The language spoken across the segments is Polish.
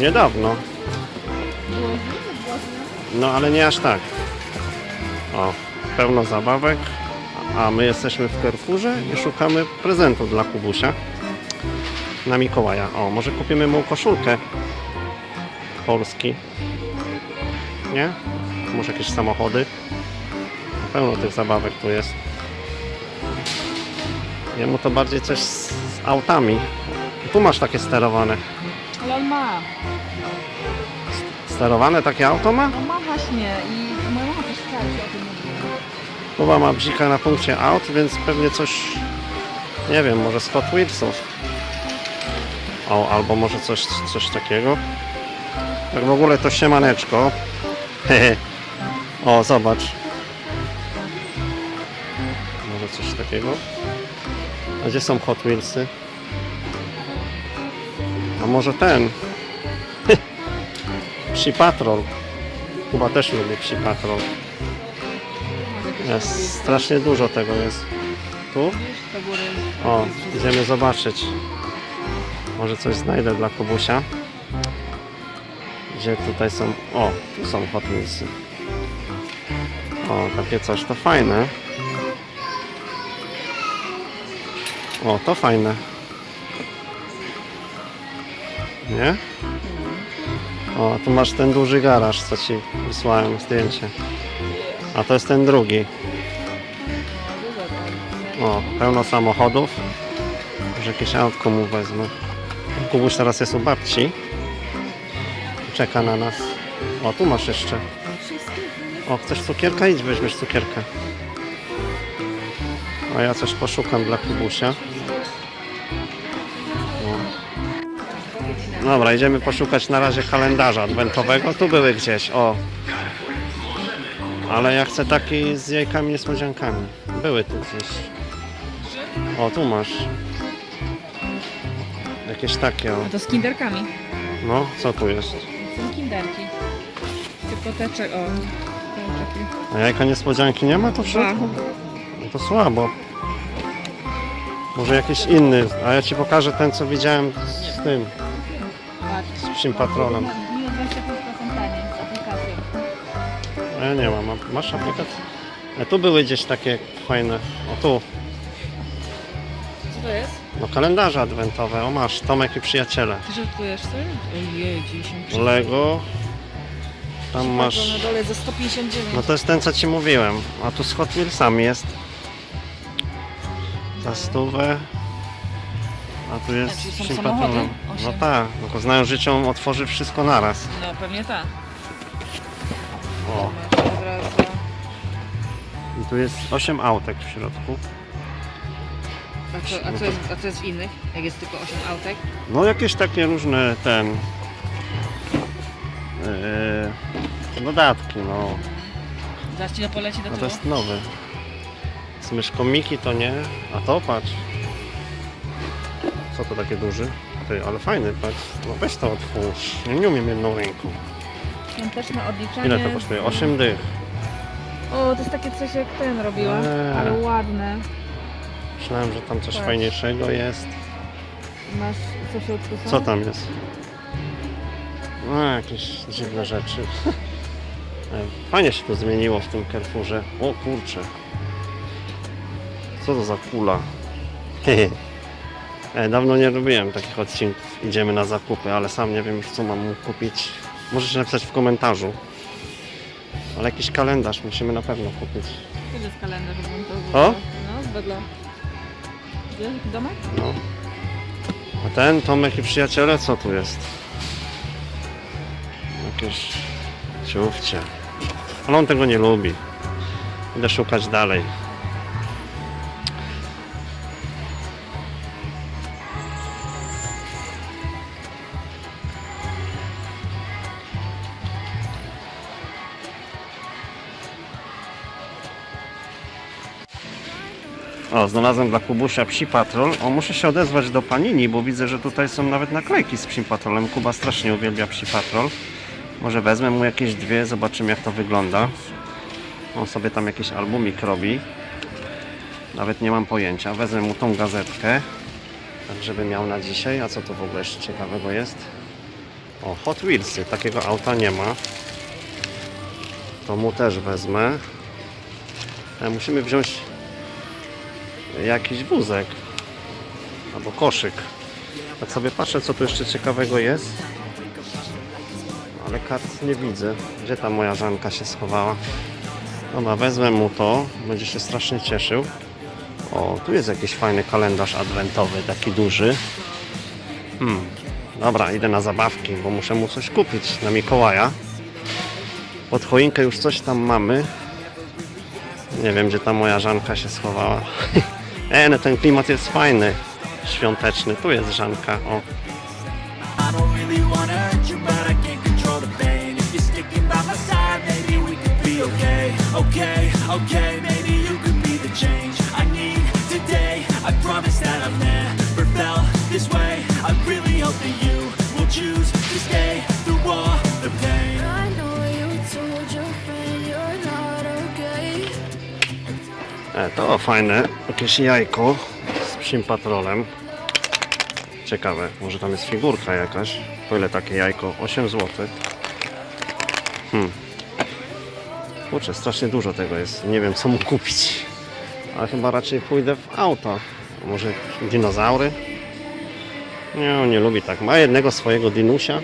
Niedawno. No ale nie aż tak. O, pełno zabawek. A my jesteśmy w Carrefourze i szukamy prezentu dla Kubusia. Na Mikołaja. O, może kupimy mu koszulkę. Polski. Nie? Może jakieś samochody. Pełno tych zabawek tu jest. Jemu to bardziej coś z, z autami. Tu masz takie sterowane. Ale on ma. Sterowane takie auto ma? No ma właśnie i moja mama też chciała się o tym. Kuba ma bzika na punkcie aut, więc pewnie coś, nie wiem, może z Hot Wheelsów. O, albo może coś, coś takiego. Tak w ogóle to siemaneczko. Hehe. O, zobacz. Może coś takiego. A gdzie są Hot Wheelsy? A może ten? Psi Patrol. Kuba też lubi Psi Patrol. Jest strasznie dużo tego jest. Tu? O, idziemy zobaczyć. Może coś znajdę dla Kubusia. Gdzie tutaj są... O, tu są Hot Wheelsy. O, takie coś, to fajne. O, to fajne. Nie? O, tu masz ten duży garaż, co ci wysłałem zdjęcie. A to jest ten drugi. O, pełno samochodów. Może jakieś autko mu wezmę. Kubuś teraz jest u babci. Czeka na nas. O, tu masz jeszcze. O, chcesz cukierka? Idź, weźmiesz cukierkę. A ja coś poszukam dla Kubusia. Dobra, idziemy poszukać na razie kalendarza adwentowego. Tu były gdzieś, o. Ale ja chcę taki z jajkami niespodziankami. Były tu gdzieś. O, tu masz. Jakieś takie, o. A to z kinderkami. No, co tu jest? Są kinderki. Tylko te cze... O. te takie. A jajka niespodzianki nie ma tu w środku? No to słabo. Może jakiś inny, a ja ci pokażę ten, co widziałem z tym, Psim patronem. Minus 25% taniej z aplikacją. Ja nie mam. A Masz aplikację? A tu były gdzieś takie fajne. O tu, Co to jest? no kalendarze adwentowe. O masz, Tomek i przyjaciele. Ty żartujesz sobie? Ojej, 10. Lego. Tam masz... Na dole za 159. No to jest ten, co ci mówiłem. A tu z Hot Wheelsami jest. Za stówę. A tu jest są samochody? Patronem. No Osiem. tak, no to znają życią, otworzy wszystko naraz. No pewnie tak. O. Od razu. I tu jest 8 autek w środku. A co, a, co jest, a co jest w innych? Jak jest tylko 8 autek? No jakieś takie różne ten. Yy, dodatki, no. Zaraz ci to poleci do No to tyłu. jest nowy. Z myszką Miki to nie. A to patrz. Co to takie duży? Ty, ale fajny, patrz. No weź to otwórz. Ja nie umiem jedną ręką. Świąteczne odliczanie. Ile to kosztuje? 8 dych. O, to jest takie coś jak ten robiła, Eee. ale ładne. Myślałem, że tam coś Patrz. fajniejszego jest. Masz co się odsuwa? Co tam jest? No, jakieś dziwne rzeczy. E, Fajnie się to zmieniło w tym Carrefourze. O kurczę. Co to za kula? Hehe. E, Dawno nie robiłem takich odcinków. Idziemy na zakupy, ale sam nie wiem już co mam mu kupić. Możecie napisać w komentarzu. Ale jakiś kalendarz musimy na pewno kupić. Kiedy jest kalendarz adwentowy? O? No, wedle. Jaki domek? No. A ten Tomek i przyjaciele, co tu jest? Jakieś ciufcie. Ale on tego nie lubi. Idę szukać dalej. O, znalazłem dla Kubusia Psi Patrol. O, muszę się odezwać do Panini, bo widzę, że tutaj są nawet naklejki z Psim Patrolem. Kuba strasznie uwielbia Psi Patrol. Może wezmę mu jakieś dwie, zobaczymy jak to wygląda. On sobie tam jakiś albumik robi. Nawet nie mam pojęcia. Wezmę mu tą gazetkę, tak żeby miał na dzisiaj. A co to w ogóle ciekawego jest? O, Hot Wheelsy. Takiego auta nie ma. To mu też wezmę. E, musimy wziąć jakiś wózek. Albo koszyk. Tak sobie patrzę, co tu jeszcze ciekawego jest. Ale kart nie widzę. Gdzie ta moja Żanka się schowała? Dobra, wezmę mu to. Będzie się strasznie cieszył. O, tu jest jakiś fajny kalendarz adwentowy, taki duży. Hmm. Dobra, idę na zabawki, bo muszę mu coś kupić na Mikołaja. Pod choinkę już coś tam mamy. Nie wiem, gdzie ta moja Żanka się schowała. e, no ten klimat jest fajny, świąteczny. Tu jest Żanka, o. Can't E, to fajne, jakieś jajko z psim patrolem. Ciekawe, może tam jest figurka jakaś. Po ile takie jajko? 8 zł. Hmm. Kurczę, strasznie dużo tego jest. Nie wiem co mu kupić. Ale chyba raczej pójdę w auto. Może dinozaury? Nie, on nie lubi tak. Ma jednego swojego dinusia.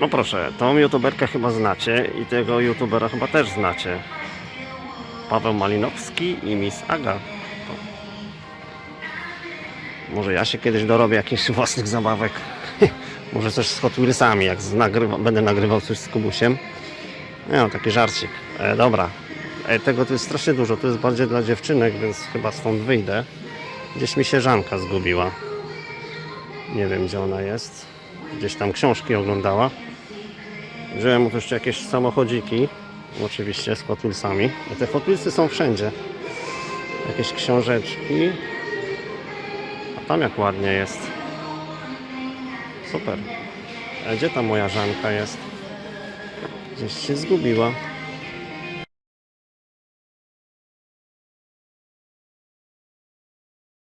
No proszę, tą youtuberkę chyba znacie i tego youtubera chyba też znacie. Paweł Malinowski i Miss Aga. Może ja się kiedyś dorobię jakichś własnych zabawek. Może coś z Hot Wheelsami, jak nagrywa, będę nagrywał coś z Kubusiem. No, taki żarcik. E, dobra, e, tego tu jest strasznie dużo, to jest bardziej dla dziewczynek, więc chyba stąd wyjdę. Gdzieś mi się Żanka zgubiła. Nie wiem gdzie ona jest. Gdzieś tam książki oglądała. Wziąłem mu jeszcze jakieś samochodziki. Oczywiście z Hot Wheelsami. A te Hot Wheelsy są wszędzie. Jakieś książeczki. A tam jak ładnie jest. Super. A gdzie ta moja Żanka jest? Gdzieś się zgubiła.